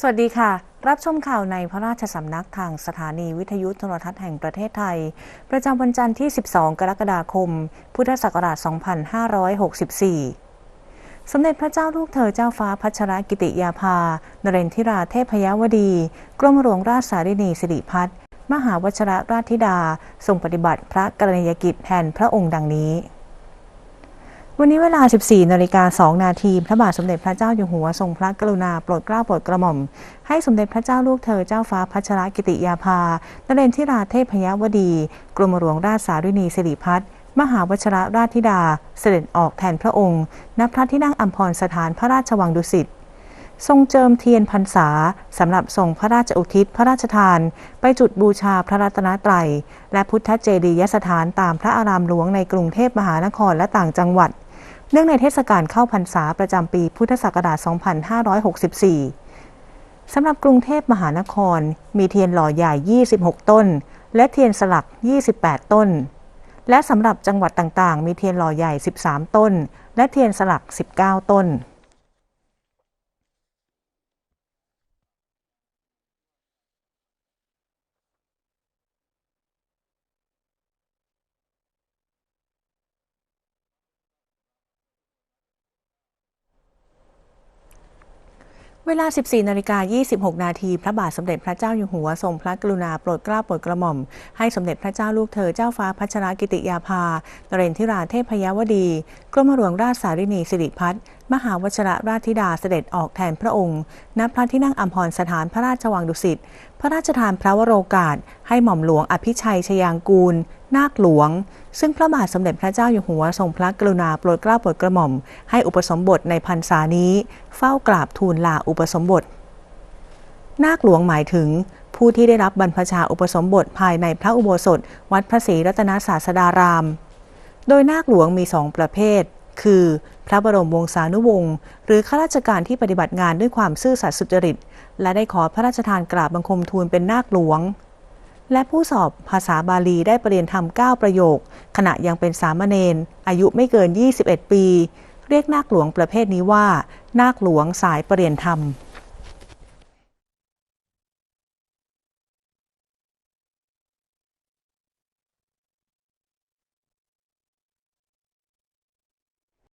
สวัสดีค่ะ รับชมข่าวในพระราชสำนักทางสถานีวิทยุโทรทัศน์แห่งประเทศไทย ประจำวันจันทร์ที่ 12 กรกฎาคม พุทธศักราช 2564 สมเด็จพระเจ้าลูกเธอเจ้าฟ้าพัชรกิติยาภา นเรนทิราเทพยวดี กรมหลวงราชสารินีสิริพัฒน์มหาวชรราชธิดา ทรงปฏิบัติพระกรณียกิจแทนพระองค์ดังนี้ วันนี้เวลา 14นาฬิกา2นาที พระบาทสมเด็จพระเจ้าอยู่หัวทรงพระกรุณาโปรดเกล้าโปรดกระหม่อม ให้สมเด็จพระเจ้าลูกเธอเจ้าฟ้าพัชรกิติยาภานเรนทิราเทพยวดี กรมหลวงราชสารินีสิริพัฒน์มหาวชรราชธิดา เสด็จออกแทนพระองค์ ณ พระที่นั่งอัมพรสถานพระราชวังดุสิต ทรงเจิมเทียนพรรษาสำหรับทรงพระราชอุทิศพระราชทาน ไปจุดบูชาพระรัตนตรัย และพุทธเจดียสถานตามพระอารามหลวงในกรุงเทพมหานครและต่างจังหวัด เนื่องในเทศกาลเข้าพรรษาประจำปีพุทธศักราช 2564 สำหรับกรุงเทพมหานคร มีเทียนหล่อใหญ่ 26 ต้น และเทียนสลัก 28 ต้น และสำหรับจังหวัดต่างๆ มีเทียนหล่อใหญ่ 13 ต้น และเทียนสลัก 19 ต้น เวลา 14 นาฬิกา 26 นาที พระบาทสมเด็จพระเจ้าอยู่หัวทรงพระกรุณาโปรดเกล้าโปรดกระหม่อม ให้สมเด็จพระเจ้าลูกเธอเจ้าฟ้าพัชรกิติยาภานเรนทิราเทพยวดี กรมหลวงราชสารินีสิริพัฒน์มหาวชรราชธิดาเสด็จออกแทนพระองค์ ณ พระที่นั่งอัมพรสถานพระราชวังดุสิต พระราชทานพระวโรกาส ให้หม่อมหลวงอภิชัยชยางกูล นาคหลวง ซึ่งพระบาทสมเด็จพระเจ้าอยู่หัวทรงพระกรุณาโปรดเกล้าโปรดกระหม่อม ให้อุปสมบทในพรรษานี้ เฝ้ากราบทูลลาอุปสมบท นาคหลวงหมายถึงผู้ที่ได้รับบรรพชาอุปสมบทภายในพระอุโบสถ วัดพระศรีรัตนศาสดาราม โดยนาคหลวงมีสองประเภท คือ พระบรมวงศานุวงศ์หรือข้าราชการที่ปฏิบัติงานด้วยความซื่อสัตย์สุจริต และได้ขอพระราชทานกราบบังคมทูลเป็นนาคหลวง และผู้สอบภาษาบาลีได้ประเรียนธรรม 9 ประโยค ขณะยังเป็นสามเณรอายุไม่เกิน 21 ปี เรียกนาคหลวงประเภทนี้ว่า นาคหลวงสายประเรียนธรรม